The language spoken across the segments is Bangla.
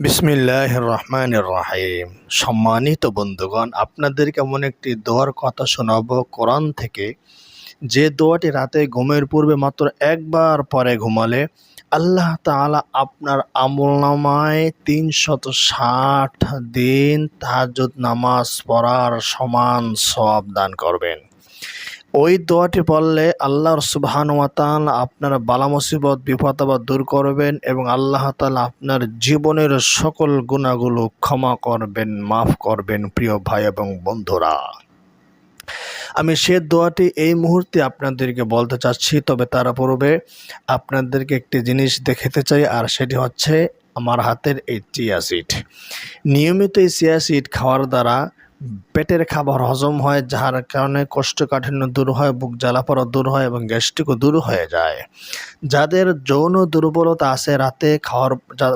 বিসমিল্লাহ রহমান রাহিম সম্মানিত বন্ধুগণ আপনাদের কেমন একটি দোয়ার কথা শোনাবো কোরআন থেকে। যে দোয়াটি রাতে ঘুমের পূর্বে মাত্র একবার পরে ঘুমালে আল্লাহ তাআলা আপনার আমলনামায় তিনশত ষাট দিন তাহাজ্জুদ নামাজ পড়ার সমান সব দান করবেন। ওই দোয়াটি পড়লে আল্লাহর সুবহানুয়াতাল আপনার বালা মুসিবত, বিপদ আপদ দূর করবেন এবং আল্লাহ তাআলা আপনার জীবনের সকল গুণাগুলো ক্ষমা করবেন, মাফ করবেন প্রিয় ভাই এবং বন্ধুরা। আমি সে দোয়াটি এই মুহূর্তে আপনাদেরকে বলতে চাচ্ছি, তবে তার পূর্বে আপনাদেরকে একটি জিনিস দেখাতে চাই, আর সেটি হচ্ছে আমার হাতের এই চিয়া সিড। নিয়মিত এই চিয়া সিড খাওয়ার দ্বারা পেটের খাবার হজম হয় যার কারণে কোষ্ঠকাঠিন্য দূর হয়, বুক জ্বালাপড়া দূর হয় এবং গ্যাস্ট্রিকও দূর হয়ে যায়। যাদের যৌন দুর্বলতা আছে, রাতে খাওয়ার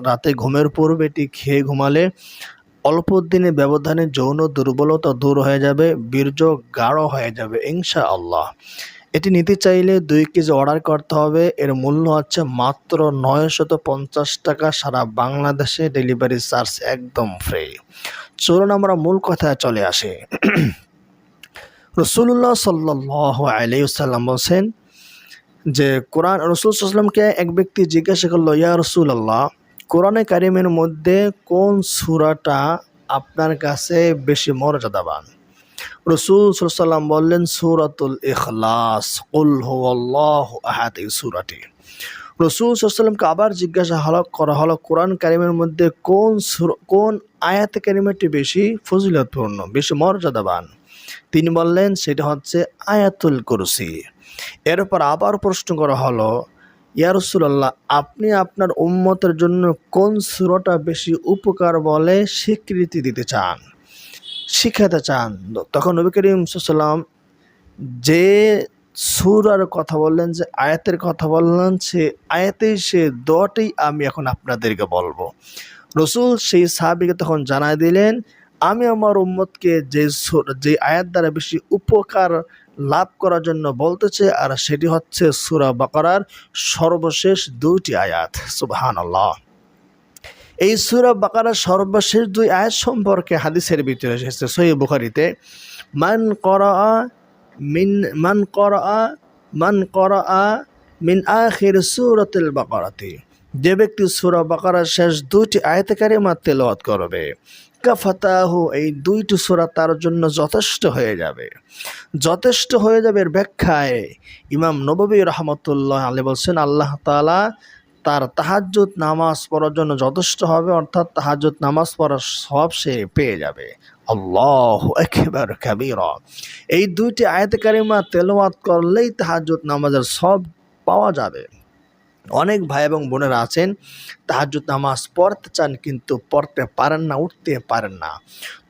রাতে ঘুমের পূর্বে এটি খেয়ে ঘুমালে অল্প দিনে ব্যবধানে যৌন দুর্বলতা দূর হয়ে যাবে, বীর্য গাঢ় হয়ে যাবে ইনশা আল্লাহ এটি নিতে চাইলে দুই কেজি অর্ডার করতে হবে। এর মূল্য হচ্ছে মাত্র নয়শত পঞ্চাশ টাকা, সারা বাংলাদেশে ডেলিভারি চার্জ একদম ফ্রি। চলুন আমরা মূল কথায় চলে আসি। রসুল্লাহ সাল্লাহ বলছেন যে, কোরআন, রসুল সাল্লামকে এক ব্যক্তি জিজ্ঞাসা করল, ইয়া রসুল আল্লাহ কোরআনে কারিমের মধ্যে কোন সুরাটা আপনার কাছে বেশি মর্যাদাবান? রসুল সাল্লাম বললেন, সুরাতুল ইখলাস, কুল হু আহাদ, এই সুরাটি। রসুল সাল্লামকে আবার জিজ্ঞাসা হল, করা হলো, কোরআন কারিমের মধ্যে কোন কোন আয়াত কারিমেরটি বেশি ফজিলতপূর্ণ, বেশি মর্যাদাবান? তিনি বললেন, সেটা হচ্ছে আয়াতুল কুরসি। এরপর আবার প্রশ্ন করা হলো, ইয়া রাসূলুল্লাহ, আপনি আপনার উম্মতের জন্য কোন সুরটা বেশি উপকার বলে স্বীকৃতি দিতে চান? শিখাতে চান। তখন নবী করিম সাল্লাম যে সুরার কথা বললেন যে, আয়াতের কথা বললেন সে আয়াতেই সে দোয়াটাই আমি এখন আপনাদেরকে বলব। রসুল সেই সাহাবিকে তখন জানাই দিলেন, আমি আমার উম্মতকে যে যে আয়াত দ্বারা বেশি উপকার লাভ করার জন্য বলতেছে, আর সেটি হচ্ছে সুরা বাকারার সর্বশেষ দুইটি আয়াত। সুবহান আল্লাহ এই সুরা বাকারার সর্বশেষ দুই আয়াত সম্পর্কে হাদিসের ভিতরে এসেছে সহি বুখারিতে, মান করা মিন মান করা মান করা মিন আখির সুরাতুল বাকারাতি। যে ব্যক্তি সুরা বাকারার শেষ দুইটি আয়তকারী মা তেলাওয়াত করবে, কাফাতাহু, এই দুইটি সুরা তার জন্য যথেষ্ট হয়ে যাবে। যথেষ্ট হয়ে যাবে ব্যাখ্যায় ইমাম নববী রহমতুল্লাহ আলী বলছেন, আল্লাহ তাআলা তার তাহাজ্জুদ নামাজ পড়ার জন্য যথেষ্ট হবে, অর্থাৎ তাহাজ্জুদ নামাজ পড়ার সব সে পেয়ে যাবে। আল্লাহ একবার কাবীরা। এই দুইটি আয়াত কারিমা তেলাওয়াত করলেই তাহাজ্জুদ নামাজের সব পাওয়া যাবে। অনেক ভাই এবং বোনেরা আছেন, তাহাজ্জুদ নামাজ পড়তে চান কিন্তু পড়তে পারেন না, উঠতে পারেন না।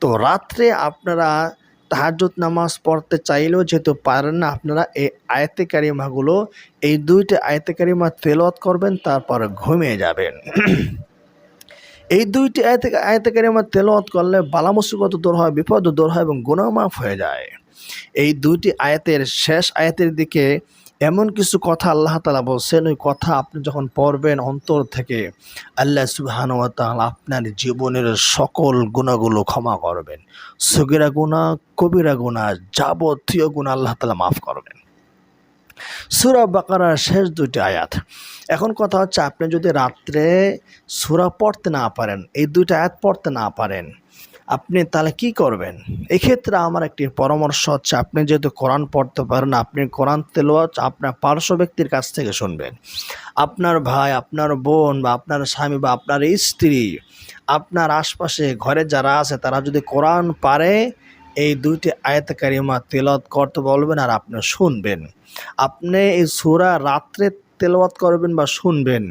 তো রাত্রে আপনারা তাহাজ্জুদ নামাজ পড়তে চাইলেও যেহেতু পারেন না, আপনারা এই আয়তে কারিমাগুলো, এই দুইটা আয়তে কারিমা তেলাওয়াত করবেন, তারপর ঘুমিয়ে যাবেন। এই দুইটি আয়তে আয়তে কারিমা তেলাওয়াত করলে বালা দূর হয়, বিপদ দূর হয় এবং গুনাহ মাফ হয়ে যায়। এই দুইটি আয়াতের শেষ আয়াতের দিকে এমন কিছু কথা আল্লাহ তালা বলছেন, ওই কথা আপনি যখন পড়বেন অন্তর থেকে, আল্লাহ সুবহান আপনার জীবনের সকল গুণাগুলো ক্ষমা করবেন। সগিরা গুণা কবিরা গুণা যাবতীয় গুণা আল্লাহ তালা মাফ করবেন। সুরা বাকারার শেষ দুটি আয়াত। এখন কথা হচ্ছে আপনি যদি রাত্রে সুরা পড়তে না পারেন, এই দুইটা আয়াত পড়তে না পারেন, আপনি তাহলে কি করবেন? এক্ষেত্রে আমার একটি পরামর্শ হচ্ছে, আপনি যেহেতু কোরআন পড়তে পারেন, আপনি কোরআন তেলোয়াত আপনার পার্শ্ব ব্যক্তির কাছ থেকে শুনবেন। আপনার ভাই, আপনার বোন বা আপনার স্বামী বা আপনার স্ত্রী, আপনার আশপাশে ঘরে যারা আছে, তারা যদি কোরআন পারে এই দুইটি আয়াত কারিমা তেলাওয়াত করতে বলবেন আর আপনি শুনবেন। আপনি এই সুরা রাত্রে তেলাওয়াত করবেন বা শুনবেন।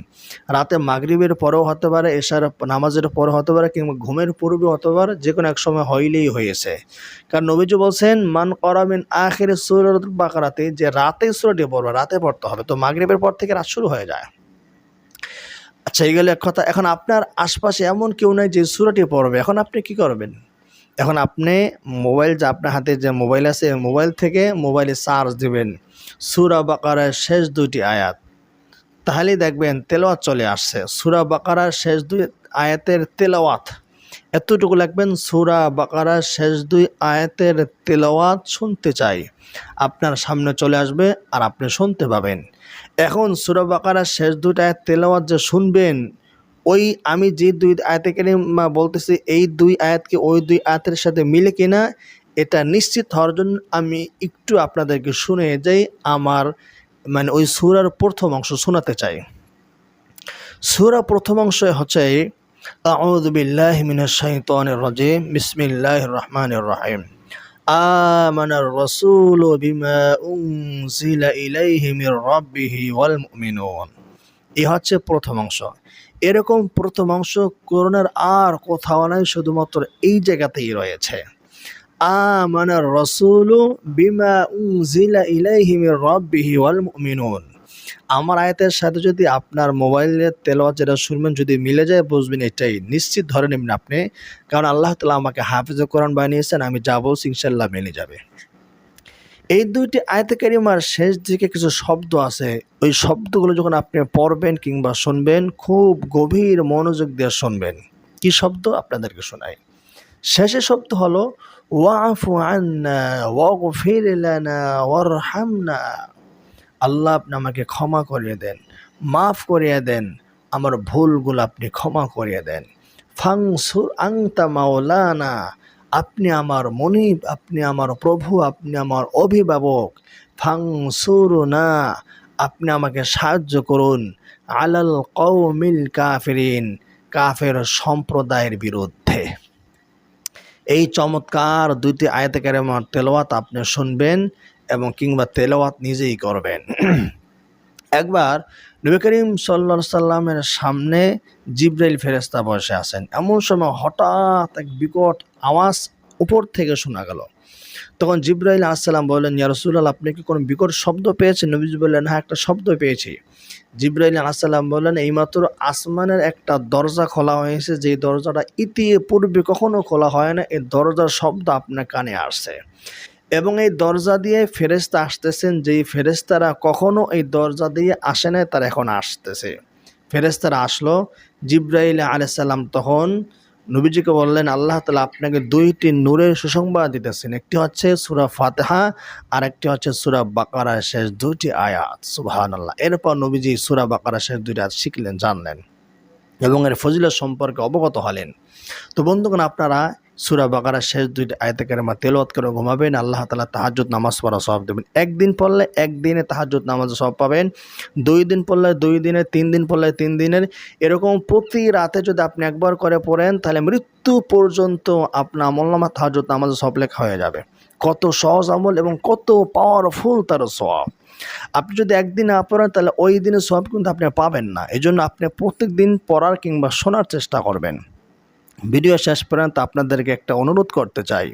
রাতে মাগরিবের পরেও হতে পারে, এশার নামাজের পরে হতে পারে কিংবা ঘুমের পূর্বে হতে পারে যে কোনো এক সময় হইলেই হয়েছে। কারণ নবীজি বলছেন, মান করামিন আখের সুরত বাকারাতে যে রাতে সুরাটি পড়বে, রাতে পড়তে হবে। তো মাগরিবের পর থেকে রাত শুরু হয়ে যায়। আচ্ছা এই গেলে এক কথা, এখন আপনার আশপাশে এমন কেউ নাই যে সুরাটি পড়বে। এখন আপনি কি করবেন? এখন আপনি মোবাইল যে আপনার হাতে যে মোবাইল আছে মোবাইল থেকে মোবাইলে চার্জ দিবেন। সুরা বাকারের শেষ দুইটি আয়াত। তাহলেই দেখবেন তেলাওয়াত চলে আসছে। সুরা বাকারার শেষ দুই আয়াতের তেলাওয়াত। এতটুকু লাগবেন সুরা বাকারার শেষ দুই আয়াতের তেলাওয়াত শুনতে চাই। আপনার সামনে চলে আসবে আর আপনি শুনতে পাবেন। এখন সুরা বাকারার শেষ দুইটা আয়াত তেলাওয়াত যে শুনবেন ওই আমি যে দুই আয়াতে কারিমা বলতেছি এই দুই আয়াতকে ওই দুই আয়াতের সাথে মিলে কিনা এটা নিশ্চিত হওয়ার জন্য আমি একটু আপনাদেরকে শুনে যাই আমার মানে ওই সুরার প্রথম অংশ শোনাতে চাই সুরা প্রথম অংশ হচ্ছে أعوذ بالله من الشيطان الرجيم بسم الله الرحمن الرحيم آمن الرسول بما أنزل إليه من ربه والمؤمنون এই হচ্ছে প্রথম অংশ। এরকম প্রথম অংশ করোনার আর কোথাও নাই, শুধুমাত্র এই জায়গাতেই রয়েছে। আমানার রসুলু বিমা উনজিলা ইলাইহি মির রাব্বিহি আমার আয়াতের সাথে যদি আপনার মোবাইলের তেলাওয়াত যেটা শুনবেন, যদি মিলে যায়, বুঝবেন এটাই নিশ্চিত ধরে নেবেন আপনি। কারণ আল্লাহ তালা আমাকে হাফিজ কোরআন বানিয়েছেন, আমি যাব ইনশাল্লাহ মিলে যাবে। এই দুইটি আয়তে কারিমার শেষ দিকে কিছু শব্দ আছে। ওই শব্দগুলো যখন আপনি পড়বেন কিংবা শুনবেন, খুব গভীর মনোযোগ দিয়ে শুনবেন। কি শব্দ? আপনাদেরকে শোনাই। শেষে শব্দ হলো, ওয়াফু আন্না আল্লাহ আপনি আমাকে ক্ষমা করিয়ে দেন, মাফ করিয়ে দেন, আমার ভুলগুলো আপনি ক্ষমা করিয়ে দেন। ফাংসুর আংতা মাওলানা আপনি আমার মনিব, আপনি আমার প্রভু, আপনি আমার অভিভাবক। ফাংসুরুনা আপনি আমাকে সাহায্য করুন। আলাল কৌমিল কাফিরিন, কাফের সম্প্রদায়ের বিরুদ্ধে। এই চমৎকার দুইটি কারিমার তেলাওয়াত আপনি শুনবেন এবং কিংবা তেলাওয়াত নিজেই করবেন। একবার নবী করিম সাল্লা সাল্লামের সামনে জিব্রাইল ফেরেস্তা বসে আছেন। এমন সময় হঠাৎ এক বিকট আওয়াজ উপর থেকে শোনা গেল। তখন জিব্রাইল আসসালাম বললেন, ইয়া রসুল্লাহ আপনি কি কোনো বিকট শব্দ পেয়েছেন? নবীজি বললেন হ্যাঁ একটা শব্দ পেয়েছি। জিব্রাইল আসসালাম বললেন, এইমাত্র আসমানের একটা দরজা খোলা হয়েছে, যে দরজাটা ইতি পূর্বে কখনো খোলা হয় না। এই দরজার শব্দ আপনার কানে আসছে। এবং এই দরজা দিয়ে ফেরেস্তা আসতেছেন, যেই ফেরেস্তারা কখনো এই দরজা দিয়ে আসে না তারা এখন আসতেছে। ফেরেস্তারা আসলো, জিব্রাইল আলাইসাল্লাম তখন নবীজিকে বললেন, আল্লাহ তালা আপনাকে দুইটি নূরের সুসংবাদ দিতেছেন। একটি হচ্ছে সুরা ফাতেহা আর একটি হচ্ছে সুরা বাকারার শেষ দুইটি আয়াত। সুবাহান আল্লাহ এরপর নবীজি সুরা বাকারা শেষ দুইটি আয়াত শিখলেন, জানলেন এবং এর ফজিলত সম্পর্কে অবগত হলেন। তো বন্ধুগণ, আপনারা সুরা বাকারা শেষ দুইটা আয়তে কারিমা তেলওয়াত করে ঘুমাবেন, আল্লাহ তালা তাহাজুদ নামাজ পড়া সব দেবেন। একদিন পড়লে একদিনে তাহাজুদ নামাজ সব পাবেন, দুই দিন পড়লে দুই দিনের তিন দিন পড়লে তিন দিনের। এরকম প্রতি রাতে যদি আপনি একবার করে পড়েন, তাহলে মৃত্যু পর্যন্ত আপনার আমলনামা তাহাজুদ নামাজ সব লেখা হয়ে যাবে। কত সহজ আমল এবং কত পাওয়ারফুল তার সব আপনি যদি একদিন না পড়েন, তাহলে ওই দিনের সব কিন্তু আপনি পাবেন না। এই জন্য আপনি প্রত্যেক দিন পড়ার কিংবা শোনার চেষ্টা করবেন। ভিডিও শেষ পর্যন্ত আপনাদেরকে একটা অনুরোধ করতে চাই।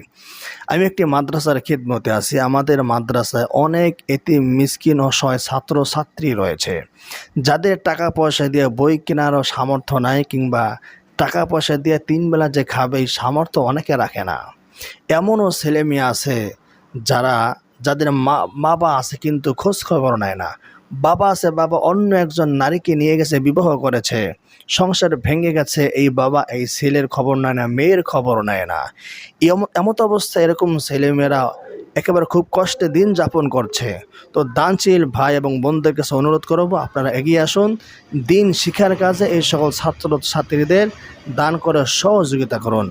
আমি একটি মাদ্রাসার খিদমতে আছি। আমাদের মাদ্রাসায় অনেক এতি মিসকিন অসহায় ছাত্র ছাত্রী রয়েছে। যাদের টাকা পয়সা দিয়ে বই কেনারও সামর্থ্য নাই কিংবা টাকা পয়সা দিয়ে তিন বেলা যে খাবে, এই সামর্থ্য অনেকে রাখে না। এমনও ছেলে মেয়ে আছে যারা, যাদের মা বাবা আছে কিন্তু খোঁজ খবর নেয় না। বাবা আছে, বাবা অন্য একজন নারীকে নিয়ে গেছে, বিবাহ করেছে। সংসার ভেঙে গেছে, এই বাবা এই ছেলের খবর নেয় না, মেয়ের খবর নেয় না। এমত অবস্থায় এরকম ছেলেমেয়েরা একেবারে খুব কষ্টে দিন যাপন করছে। তো দানচিল ভাই এবং বোনদের কাছে অনুরোধ করব, আপনারা এগিয়ে আসুন। দিন শিক্ষার কাজে এই সকল ছাত্র ছাত্রীদের দান করে সহযোগিতা করুন।